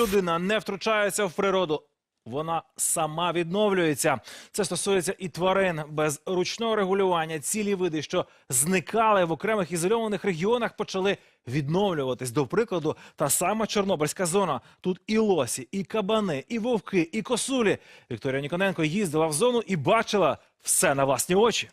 людина не втручається в природу. Вона сама відновлюється. Це стосується і тварин без ручного регулювання. Цілі види, що зникали в окремих ізольованих регіонах, почали відновлюватись. До прикладу, та сама Чорнобильська зона. Тут і лосі, і кабани, і вовки, і косулі. Вікторія Ніконенко їздила в зону і бачила все на власні очі.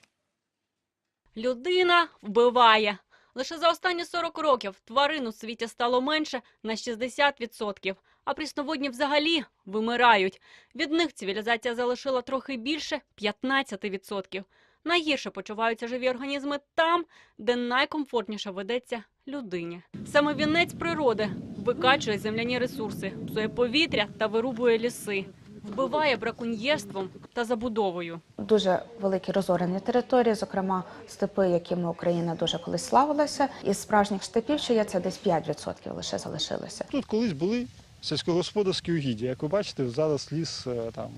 Людина вбиває. Лише за останні 40 років тварин у світі стало менше на 60%, а прісноводні взагалі вимирають. Від них цивілізація залишила трохи більше 15%. Найгірше почуваються живі організми там, де найкомфортніше ведеться людині. Саме вінець природи викачує земляні ресурси, псує повітря та вирубує ліси, вбиває браконьєрством та забудовою. Дуже великі розорені території, зокрема степи, якими Україна дуже колись славилася. Із справжніх степів, що є, це десь 5% лише залишилося. Тут колись були сільськогосподарські угіддя. Як ви бачите, зараз ліс е, там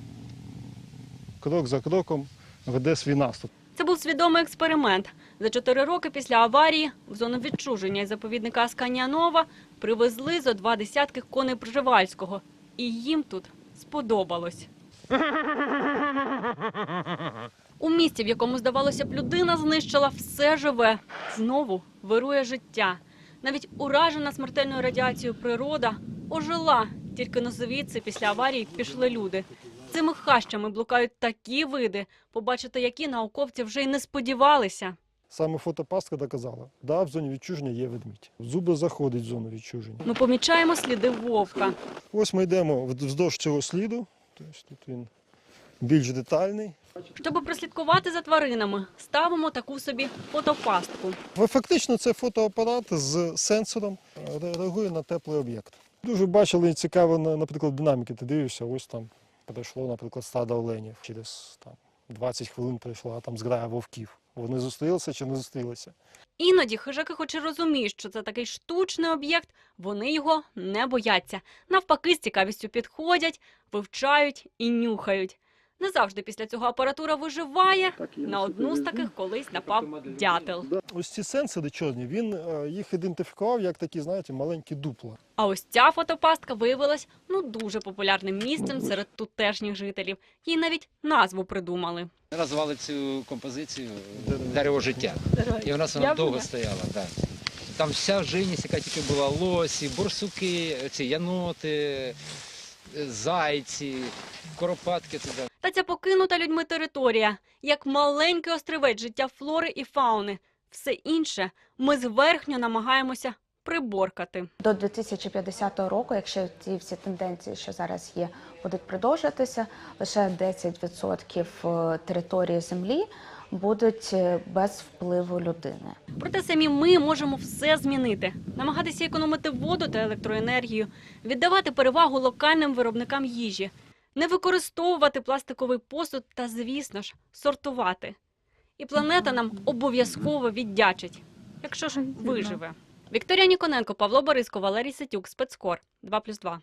крок за кроком веде свій наступ. Це був свідомий експеримент. За чотири роки після аварії в зону відчуження заповідника Асканія-Нова привезли зо два десятки коней Пржевальського. І їм тут сподобалось. У місті, в якому, здавалося б, людина знищила все живе, знову вирує життя. Навіть уражена смертельною радіацією природа ожила. Тільки на звідси після аварії пішли люди. Цими хащами блукають такі види, побачити які науковці вже й не сподівалися. Саме фотопастка доказала, да, в зоні відчуження є ведмідь. Зуби заходить в зону відчуження. Ми помічаємо сліди вовка. Ось ми йдемо вздовж цього сліду. Тобто тут він більш детальний. Щоб прослідкувати за тваринами, ставимо таку собі фотопастку. Фактично це фотоапарат з сенсором, е, реагує на теплий об'єкт. Дуже бачили цікаво, наприклад, динаміки. Ти дивишся, ось там прийшло, наприклад, стадо оленів. Через там, 20 хвилин прийшла там зграя вовків. Вони зустрілися чи не зустрілися. Іноді хижаки, хоч і розуміють, що це такий штучний об'єкт, вони його не бояться. Навпаки, з цікавістю підходять, вивчають і нюхають. Не завжди після цього апаратура виживає. На одну з таких колись напав дятел. Ось ці сенсори чорні, він е, їх ідентифікував як такі, знаєте, маленькі дупла. А ось ця фотопастка виявилась ну дуже популярним місцем серед тутешніх жителів. Їй навіть назву придумали. Назвали цю композицію Дерево життя. І в нас вона довго стояла. Да. Там вся живність, яка тільки була лосі, борсуки, ці яноти, зайці, коропатки. Та ця покинута людьми територія, як маленький острівець життя флори і фауни. Все інше ми зверхньо намагаємося приборкати. До 2050 року, якщо ці всі тенденції, що зараз є, будуть продовжуватися, лише 10% території землі будуть е, без впливу людини. Проте самі ми можемо все змінити, намагатися економити воду та електроенергію, віддавати перевагу локальним виробникам їжі, не використовувати пластиковий посуд та, звісно ж, сортувати. І планета нам обов'язково віддячить, якщо ж виживе. Вікторія Ніконенко, Павло Бориско, Валерій Сетюк, Спецкор 2+,2.